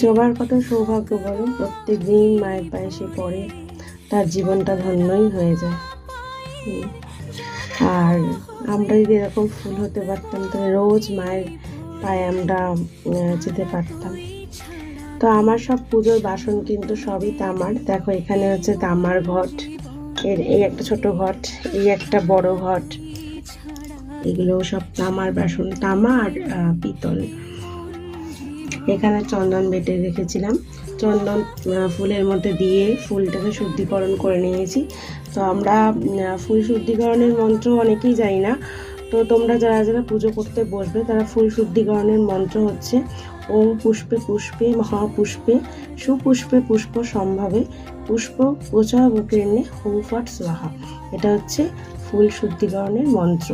জবার কত সৌভাগ্য বলো প্রত্যেক দিন মায়ের পায়ে সে পড়ে তার জীবনটা ধন্যই হয়ে যায়। আর আমরা যদি এরকম ফুল হতে পারতাম, তাহলে রোজ মায়ের পায়ে আমরা যেতে পারতাম। তো আমার সব পুজোর বাসন কিন্তু সবই তামার। দেখো, এখানে হচ্ছে তামার ঘট। এর এই একটা ছোট ঘট, এই একটা বড় ঘট। এগুলো সব তামার বাসন, তামা আর পিতল। এখানে চন্দন বেটে রেখেছিলাম। চন্দন ফুলের মধ্যে দিয়ে ফুলটাকে শুদ্ধিকরণ করে নিয়েছি। তো আমরা ফুল শুদ্ধিকরণের মন্ত্র অনেকেই জানি না। তো তোমরা যারা যারা পুজো করতে বসবে, তারা ফুল শুদ্ধিকরণের মন্ত্র হচ্ছে ওম পুষ্পে পুষ্পে মহাপুষ্পে সুপুষ্পে পুষ্প সম্ভাবে পুষ্প প্রচা বকীর্ণে হুম ফট স্বাহা। এটা হচ্ছে ফুল শুদ্ধিকরণের মন্ত্র।